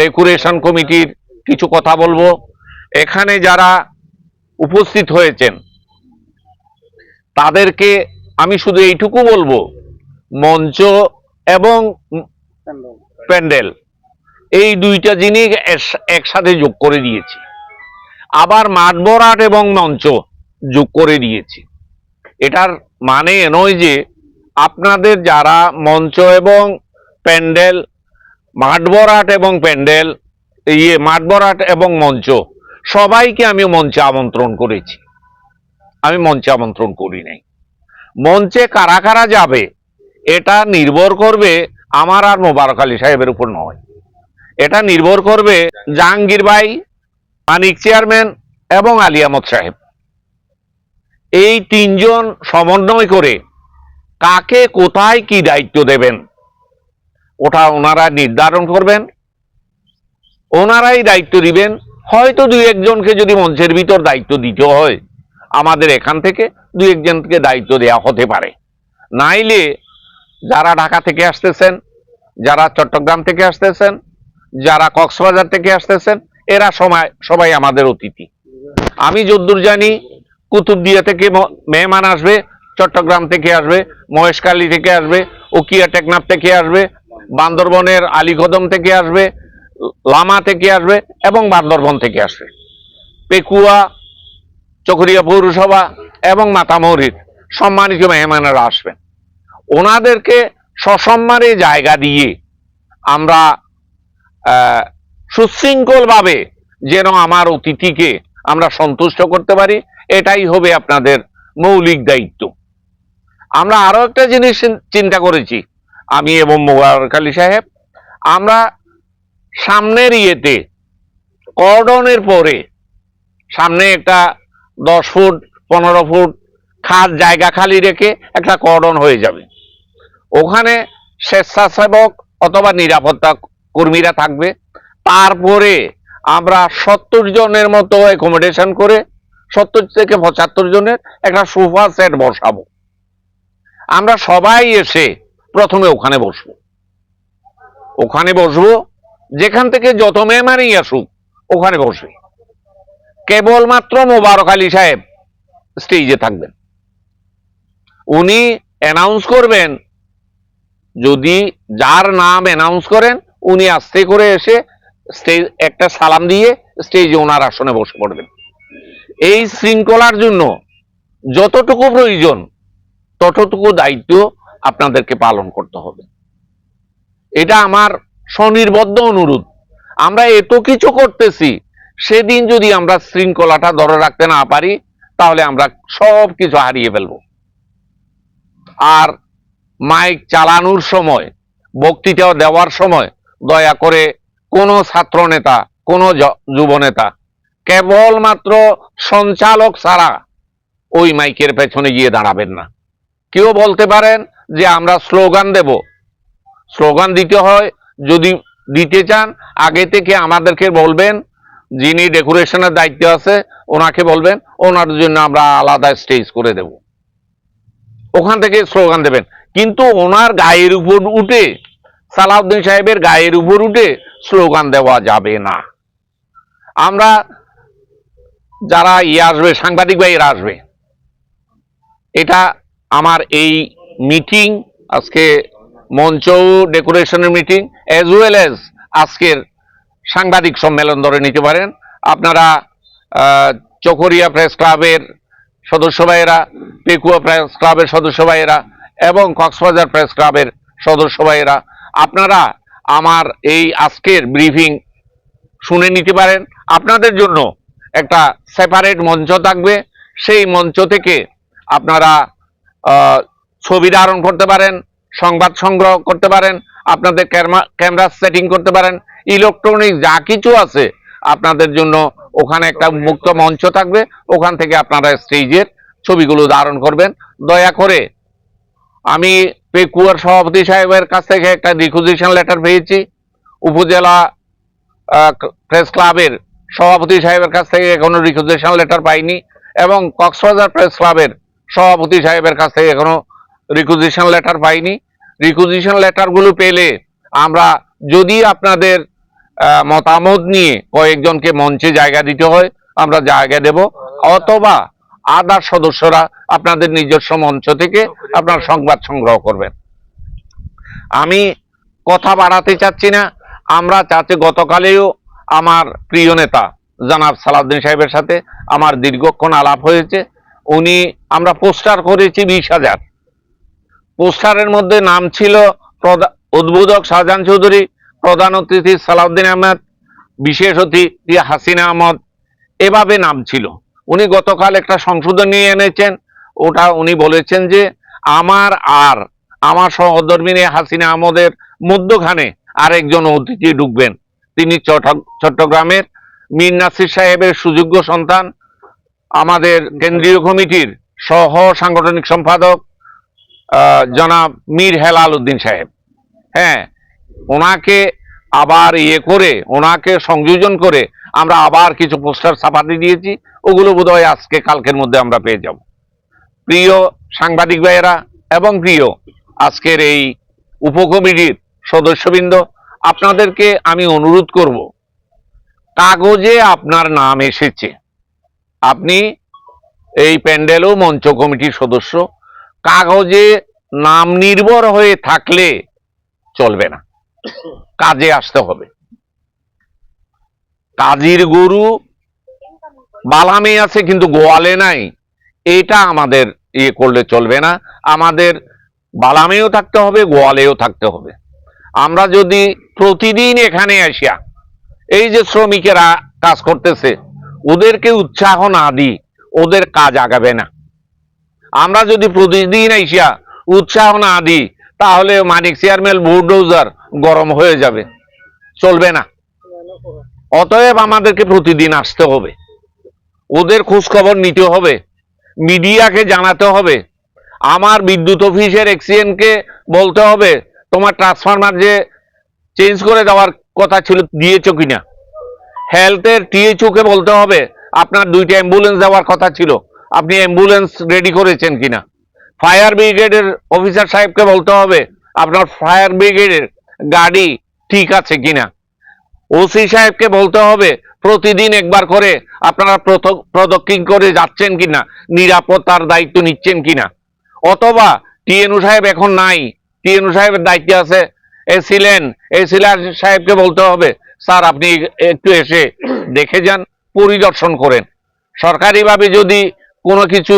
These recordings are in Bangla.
ডেকোরেশন কমিটির কিছু কথা বলব। এখানে যারা উপস্থিত হয়েছেন, তাদেরকে আমি শুধু এইটুকু বলব, মঞ্চ এবং প্যান্ডেল, এই দুইটা জিনিস একসাথে যোগ করে দিয়েছি। আবার মাঠ ভরাট এবং মঞ্চ যোগ করে দিয়েছি। এটার মানে নয় যে, আপনাদের যারা মঞ্চ এবং প্যান্ডেল মাঠ ভরাট এবং প্যান্ডেল ইয়ে মাঠ ভরাট এবং মঞ্চ, সবাইকে আমি মঞ্চে আমন্ত্রণ করেছি। আমি মঞ্চে আমন্ত্রণ করি নাই। মঞ্চে কারা কারা যাবে, এটা নির্ভর করবে আমার আর মোবারক আলী সাহেবের উপর নয়। এটা নির্ভর করবে জাহাঙ্গীর ভাই, মানিক চেয়ারম্যান এবং আলী আহমদ সাহেব। এই তিনজন সমন্বয় করে কাকে, কোথায় কি দায়িত্ব দেবেন ওটা ওনারা নির্ধারণ করবেন। ওনারাই দায়িত্ব দিবেন। হয়তো দুই একজনকে যদি মঞ্চের ভিতর দায়িত্ব দিতে হয়, আমাদের এখান থেকে দুই একজনকে দায়িত্ব দেওয়া হতে পারে। নাইলে যারা ঢাকা থেকে আসতেছেন, যারা চট্টগ্রাম থেকে আসতেছেন, যারা কক্সবাজার থেকে আসতেছেন, এরা সময় সবাই আমাদের অতিথি। আমি যদ্দূর জানি, কুতুবদিয়া থেকে মেহমান আসবে, চট্টগ্রাম থেকে আসবে, মহেশখালী থেকে আসবে ওকিয়া টেকনাফ থেকে আসবে বান্দরবনের আলীকদম থেকে আসবে, লামা থেকে আসবে এবং বান্দরবন থেকে আসবে। পেকুয়া, চকরিয়া পৌরসভা এবং মাতামৌরির সম্মানিত মেহমানেরা আসবেন। ওনাদেরকে সসম্মানে জায়গা দিয়ে আমরা সুশৃঙ্খলভাবে যেন আমার অতিথিকে আমরা সন্তুষ্ট করতে পারি, এটাই হবে আপনাদের মৌলিক দায়িত্ব। আমরা আরও একটা জিনিস চিন্তা করেছি আমি এবং মোবারক আলী সাহেব, আমরা সামনের ইয়েতে, কর্ডনের পরে, সামনে একটা দশ ফুট, পনেরো ফুট খাস জায়গা খালি রেখে একটা কর্ডন হয়ে যাবে। ওখানে স্বেচ্ছাসেবক অথবা নিরাপত্তা কর্মীরা থাকবে। তারপরে আমরা সত্তর জনের মতো অ্যাকোমোডেশন করে, সত্তর থেকে পঁচাত্তর জনের একটা সোফা সেট বসাবো। আমরা সবাই এসে প্রথমে ওখানে বসবো। ওখানে বসবো, যেখান থেকে যত মেহমানই আসুক, ওখানে বসবে। কেবলমাত্র মোবারক আলী সাহেব স্টেজে থাকবেন। উনি অ্যানাউন্স করবেন, যদি যার নাম অ্যানাউন্স করেন, উনি আস্তে করে এসে স্টেজ একটা সালাম দিয়ে স্টেজে ওনার আসনে বসে পড়বেন। এই শৃঙ্খলার জন্য যতটুকু প্রয়োজন, ততটুকু দায়িত্ব আপনাদেরকে পালন করতে হবে। এটা আমার স্বনির্বদ্ধ অনুরোধ। আমরা এত কিছু করতেছি, সেদিন যদি আমরা শৃঙ্খলাটা ধরে রাখতে না পারি, তাহলে আমরা সব কিছু হারিয়ে ফেলব। আর মাইক চালানোর সময় বক্তৃতা দেওয়ার সময়, দয়া করে কোনো ছাত্র নেতা, কোনো জ- যুব নেতা, কেবলমাত্র সঞ্চালক ছাড়া ওই মাইকের পেছনে গিয়ে দাঁড়াবেন না। কেউ বলতে পারেন যে আমরা স্লোগান দেব। স্লোগান দিতে হয়, যদি দিতে চান, আগে থেকে আমাদেরকে বলবেন, যিনি ডেকোরেশনের দায়িত্ব আছে, ওনাকে বলবেন, ওনার জন্য আমরা আলাদা স্টেজ করে দেব। ওখান থেকে স্লোগান দেবেন। কিন্তু ওনার গায়ের উপর উঠে, সালাউদ্দিন সাহেবের গায়ের উপর উঠে স্লোগান দেওয়া যাবে না। আমরা যারা ইয়ে আসবে, সাংবাদিক ভাইয়েরা আসবে, এটা আমার এই মিটিং আজকে মঞ্চ ডেকোরেশনের মিটিং অ্যাজ ওয়েল অ্যাজ আজকের সাংবাদিক সম্মেলন ধরে নিতে পারেন। আপনারা চকরিয়া প্রেস ক্লাবের সদস্য ভাইয়েরা, পেকুয়া প্রেস ক্লাবের সদস্য ভাইয়েরা এবং কক্সবাজার প্রেস ক্লাবের সদস্য ভাইয়েরা, আপনারা আমার এই আজকের ব্রিফিং শুনে নিতে পারেন। আপনাদের জন্য একটা সেপারেট মঞ্চ থাকবে। সেই মঞ্চ থেকে আপনারা ছবি ধারণ করতে পারেন, সংবাদ সংগ্রহ করতে পারেন, আপনাদের ক্যামেরা সেটিং করতে পারেন ইলেকট্রনিক যা কিছু আছে আপনাদের জন্য ওখানে একটা মুক্ত মঞ্চ থাকবে, ওখান থেকে আপনারা স্টেজের ছবিগুলো ধারণ করবেন। দয়া করে আমি পেকুয়ার সভাপতি সাহেবের কাছ থেকে একটা রিকুজিশন লেটার পেয়েছি, উপজেলা প্রেস ক্লাবের সভাপতি সাহেবের কাছ থেকে এখনও রিকুজিশন লেটার পাইনি, এবং কক্সবাজার প্রেস ক্লাবের সভাপতি সাহেবের কাছ থেকে এখনও রিকুজিশন লেটার পাইনি। রিকুজিশন লেটারগুলো পেলে আমরা যদি আপনাদের মতামত নিয়ে কয়েকজনকে মঞ্চে জায়গা দিতে হয়, আমরা জায়গা দেব। অথবা আদার সদস্যরা আপনাদের নিজস্ব মঞ্চ থেকে আপনার সংবাদ সংগ্রহ করবেন। আমি কথা বাড়াতে চাচ্ছি না। আমরা চাচ্ছি গতকালেও আমার প্রিয় নেতা জানাব সালাউদ্দিন সাহেবের সাথে আমার দীর্ঘক্ষণ আলাপ হয়েছে। উনি, আমরা পোস্টার করেছি বিশ হাজার। পোস্টারের মধ্যে নাম ছিল উদ্বোধক শাহজাহান চৌধুরী, প্রধান অতিথি সালাউদ্দিন আহমেদ, বিশেষ অতিথি হাসিনা আহমদ, এভাবে নাম ছিল। উনি গতকাল একটা সংশোধন নিয়ে এনেছেন। ওটা উনি বলেছেন যে, আমার আর আমার সহধর্মিনী হাসিনা আহমদের মধ্যখানে আরেকজন অতিথি ঢুকবেন। তিনি চট্ট- চট্টগ্রামের মীর নাসির সাহেবের সুযোগ্য সন্তান, আমাদের কেন্দ্রীয় কমিটির সহ সাংগঠনিক সম্পাদক জনাব মীর হেলাল উদ্দিন সাহেব। হ্যাঁ ওনাকে আবার ইয়ে করে, ওনাকে সংযোজন করে আমরা আবার কিছু পোস্টার ছাপাতে দিয়েছি। ওগুলো বোধহয় আজকে কালকের মধ্যে আমরা পেয়ে যাব। প্রিয় সাংবাদিক ভাইয়েরা এবং প্রিয় আজকের এই উপকমিটির সদস্যবৃন্দ, আপনাদেরকে আমি অনুরোধ করব, কাগজে আপনার নাম এসেছে। আপনি এই প্যান্ডেলও মঞ্চ কমিটির সদস্য কাগজে নাম নির্ভর হয়ে থাকলে চলবে না। কাজে আসতে হবে। কাজীর গরু বালামে আছে কিন্তু গোয়ালে নাই। এটা আমাদের ইয়ে করলে চলবে না। আমাদের বালামেও থাকতে হবে, গোয়ালেও থাকতে হবে। আমরা যদি প্রতিদিন এখানে আসিয়া এই যে শ্রমিকেরা কাজ করতেছে, ওদেরকে উৎসাহ না দিই, ওদের কাজ আগাবে না। আমরা যদি প্রতিদিন আইসিয়া উৎসাহ না দিই, তাহলে মানিক চেয়ারম্যান, বুলডোজার গরম হয়ে যাবে। চলবে না। অতএব আমাদেরকে প্রতিদিন আসতে হবে। ওদের খোঁজ খবর নিতে হবে। মিডিয়াকে জানাতে হবে। আমার বিদ্যুৎ অফিসের এক্সিএনকে বলতে হবে, তোমার ট্রান্সফরমার যে চেঞ্জ করে দেওয়ার কথা ছিল, দিয়েছ কিনা? হেলথের টিএচও কে বলতে হবে, আপনার দুইটা অ্যাম্বুলেন্স দেওয়ার কথা ছিল। আপনি অ্যাম্বুলেন্স রেডি করেছেন কিনা? ফায়ার ব্রিগেডের অফিসার সাহেবকে বলতে হবে, আপনার ফায়ার ব্রিগেডের গাড়ি ঠিক আছে কিনা? ওসি সাহেবকে বলতে হবে, প্রতিদিন একবার করে আপনারা প্রদক্ষিণ করে যাচ্ছেন কিনা? নিরাপত্তার দায়িত্ব নিচ্ছেন কিনা? অথবা টিএনউ সাহেব এখন নাই টিএনউ সাহেবের দায়িত্বে আছে এসিলেন এসিলার সাহেবকে বলতে হবে, স্যার, আপনি একটু এসে দেখে যান, পরিদর্শন করেন। সরকারিভাবে যদি কোনো কিছু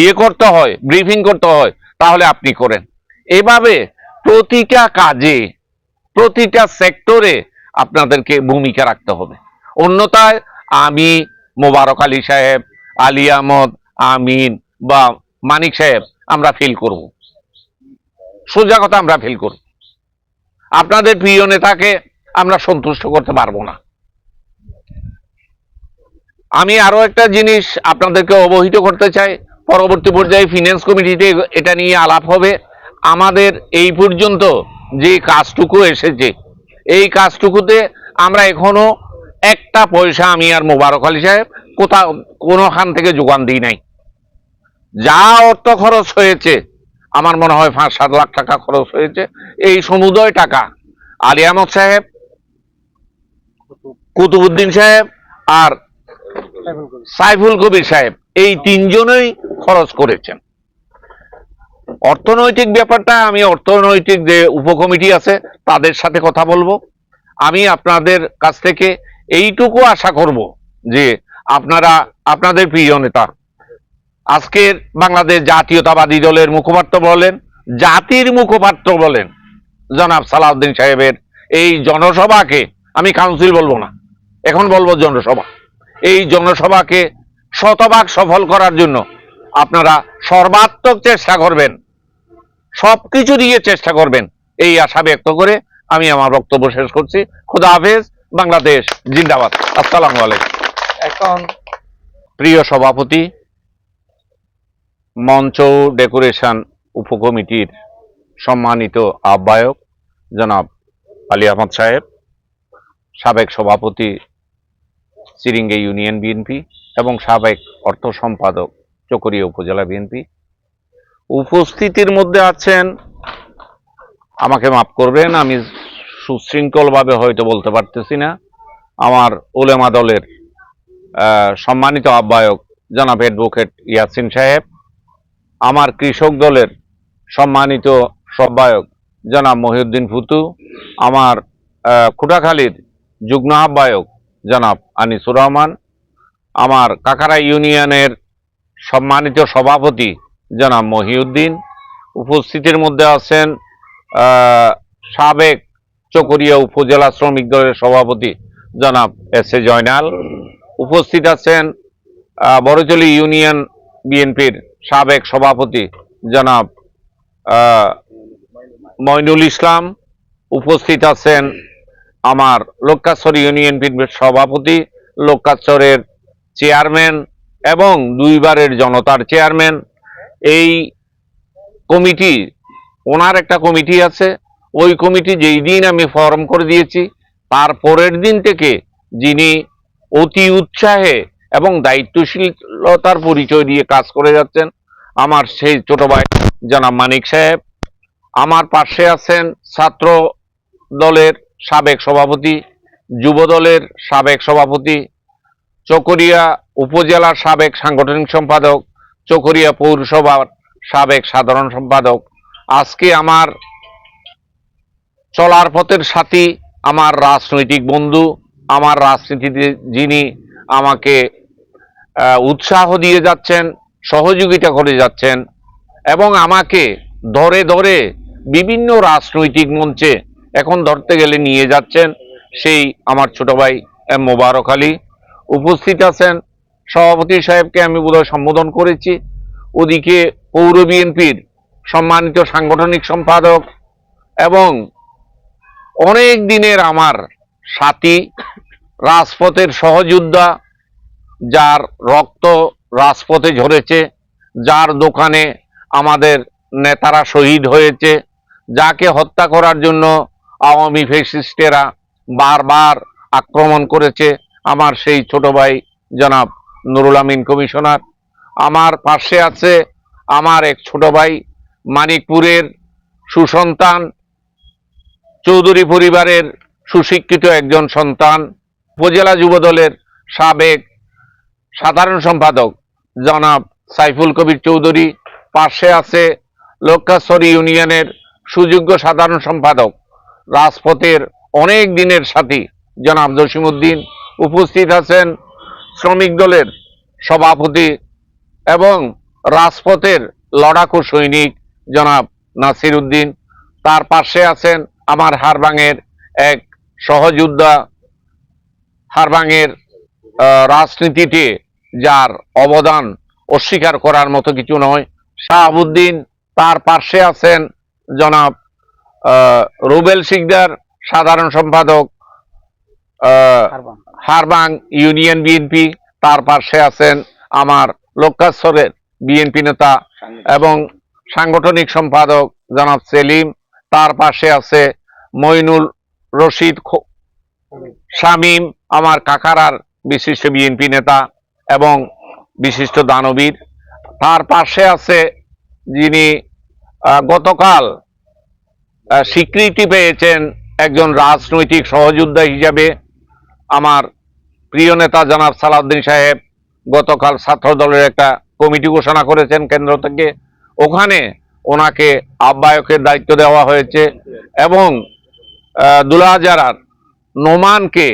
ইয়ে করতে হয় ব্রিফিং করতে হয়, তাহলে আপনি করেন। এভাবে প্রতিটা কাজে, প্রতিটা সেক্টরে আপনাদেরকে ভূমিকা রাখতে হবে। অন্যথায় আমি মোবারক আলী সাহেব, আলী আহমদ, আমিন বা মানিক সাহেব, আমরা ফিল করব। সোজা কথা আমরা ফিল করব। আপনাদের প্রিয় নেতাকে আমরা সন্তুষ্ট করতে পারব না। আমি আরও একটা জিনিস আপনাদেরকে অবহিত করতে চাই। পরবর্তী পর্যায়ে ফিনান্স কমিটিতে এটা নিয়ে আলাপ হবে। আমাদের এই পর্যন্ত যে কাজটুকু এসেছে, এই কাজটুকুতে আমরা এখনও একটা পয়সা আমি আর মোবারক আলী সাহেব কোথাও কোনোখান থেকে যোগান দিই নাই। যা অর্থ খরচ হয়েছে, আমার মনে হয় পাঁচ সাত লাখ টাকা খরচ হয়েছে, এই সমুদয় টাকা আলী আহমদ সাহেব কুতুবুদ্দিন সাহেব আর সাইফুল কবির সাহেব, এই তিনজনই খরচ করেছেন। অর্থনৈতিক ব্যাপারটা, আমি অর্থনৈতিক যে উপকমিটি আছে, তাদের সাথে কথা বলব। আমি আপনাদের কাছ থেকে এইটুকু আশা করব যে আপনারা, আপনাদের প্রিয় নেতা, আজকের বাংলাদেশ জাতীয়তাবাদী দলের মুখপাত্র বলেন, জাতির মুখপাত্র বলেন, জনাব সালাউদ্দিন সাহেবের এই জনসভাকে আমি কাউন্সিল বলব না, এখন বলব জনসভা। এই জনসভাকে শতভাগ সফল করার জন্য আপনারা সর্বাত্মক চেষ্টা করবেন। সব কিছু দিয়ে চেষ্টা করবেন। এই আশা ব্যক্ত করে আমি আমার বক্তব্য শেষ করছি। খুদা হাফেজ বাংলাদেশ জিন্দাবাদ। আসসালামু আলাইকুম। এখন প্রিয় সভাপতি মঞ্চ ডেকোরেশন উপকমিটির সম্মানিত আহ্বায়ক জনাব আলী আহমদ সাহেব সাবেক সভাপতি সিরিঙ্গে ইউনিয়ন বিএনপি এবং সাবেক অর্থ সম্পাদক চকরিয়া উপজেলা বিএনপি। উপস্থিতির মধ্যে আছেন, আমাকে মাফ করবেন, আমি সুশৃঙ্খলভাবে হয়তো বলতে পারতেছি না। আমার ওলেমা দলের সম্মানিত আহ্বায়ক জনাব অ্যাডভোকেট ইয়াসিন সাহেব, আমার কৃষক দলের সম্মানিত সব্বায়ক জনাব মহিউদ্দিন ফুতু, আমার খুটাখালীর যুগ্ম আহ্বায়ক জনাব আনিসুর রহমান, আমার কাকারা ইউনিয়নের সম্মানিত সভাপতি জনাব মহিউদ্দিন, উপস্থিতির মধ্যে আছেন সাবেক চকরিয়া উপজেলা শ্রমিক দলের সভাপতি জনাব এস এ জয়নাল, উপস্থিত আছেন বড়চলি ইউনিয়ন বিএনপির সাবেক সভাপতি জনাব মইনুল ইসলাম, উপস্থিত আছেন আমার লোকাচর ইউনিয়ন বিএনপির সভাপতি লোকাচরের চেয়ারম্যান এবং দুইবারের জনতার চেয়ারম্যান। এই কমিটি, ওনার একটা কমিটি আছে। ওই কমিটি যেই দিন আমি ফর্ম করে দিয়েছি, তার পরের দিন থেকে যিনি অতি উৎসাহে এবং দায়িত্বশীলতার পরিচয় দিয়ে কাজ করে যাচ্ছেন, আমার সেই ছোট ভাই জনাব মানিক সাহেব। আমার পাশে আছেন ছাত্র দলের সাবেক সভাপতি, যুবদলের সাবেক সভাপতি, চকরিয়া উপজেলার সাবেক সাংগঠনিক সম্পাদক, চকরিয়া পৌরসভার সাবেক সাধারণ সম্পাদক। আজকে আমার চলার পথের সাথী, আমার রাজনৈতিক বন্ধু, আমার রাজনীতিতে যিনি আমাকে উৎসাহ দিয়ে যাচ্ছেন, সহযোগিতা করে যাচ্ছেন এবং আমাকে ধরে ধরে বিভিন্ন রাজনৈতিক মঞ্চে এখন ধরতে গেলে নিয়ে যাচ্ছেন সেই আমার ছোট ভাই এম মোবারক আলী। উপস্থিত আছেন সভাপতি সাহেবকে আমি বোধহয় সম্বোধন করেছি। ওদিকে পৌর বিএনপির সম্মানিত সাংগঠনিক সম্পাদক এবং অনেক দিনের আমার সাথী, রাজপথের সহযোদ্ধা, যার রক্ত রাজপথে ঝরেছে, যার দোকানে আমাদের নেতারা শহীদ হয়েছে, যাকে হত্যা করার জন্য আওয়ামী ফেসিস্টেরা বারবার আক্রমণ করেছে আমার সেই ছোট ভাই জনাব নুরুল আমিন কমিশনার। আমার পাশে আছে আমার এক ছোট ভাই মানিকপুরের সুসন্তান, চৌধুরী পরিবারের সুশিক্ষিত একজন সন্তান, উপজেলা যুবদলের সাবেক সাধারণ সম্পাদক জনাব সাইফুল কবির চৌধুরী। পাশে আছে লক্ষ্যাশ্বর ইউনিয়নের সুযোগ্য সাধারণ সম্পাদক রাজপথের অনেক দিনের সাথী। জনাব জসিমউদ্দিন উপস্থিত আছেন শ্রমিক দলের সভাপতি এবং রাজপথের লড়াকু সৈনিক জনাব নাসির উদ্দিন তার পাশে আছেন আমার হারবাঙের এক সহযোদ্ধা, হারবাঙের রাজনীতিতে যার অবদান অস্বীকার করার মতো কিছু নয়। শাহাবুদ্দিন তার পাশে আছেন জনাব রুবেল সিকদার সাধারণ সম্পাদক হারবাং। ইউনিয়ন বিএনপি তার পাশে আছেন আমার লক্ষ্যাশ্বরের বিএনপি নেতা এবং সাংগঠনিক সম্পাদক জনাব সেলিম তার পাশে আছে মইনুল রশিদ শামীম আমার কাকারার বিশিষ্ট বিএনপি নেতা এবং বিশিষ্ট দানবীর। তার পাশে আছে যিনি গতকাল স্বীকৃতি পেয়েছেন একজন রাজনৈতিক সহযোদ্ধা হিসাবে আমার প্রিয় নেতা জনাব সালাউদ্দিন সাহেব গতকাল ছাত্র দলের একটা কমিটি ঘোষণা করেছেন কেন্দ্র থেকে। ওখানে ওনাকে আহ্বায়কের দায়িত্ব দেওয়া হয়েছে এবং দুলাহাজারার নোমানকে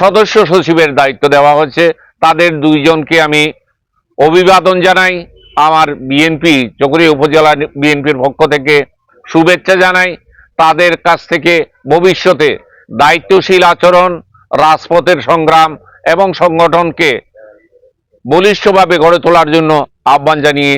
সদস্য সচিবের দায়িত্ব দেওয়া হয়েছে। তাদের দুইজনকে আমি অভিবাদন জানাই। আমার বিএনপি, চকরিয়া উপজেলা বিএনপির পক্ষ থেকে শুভেচ্ছা জানাই তাদের কাছ থেকে ভবিষ্যতে দায়িত্বশীল আচরণ, রাজপথের সংগ্রাম এবং সংগঠনকে বলিষ্ঠভাবে গড়ে তোলার জন্য আহ্বান জানিয়ে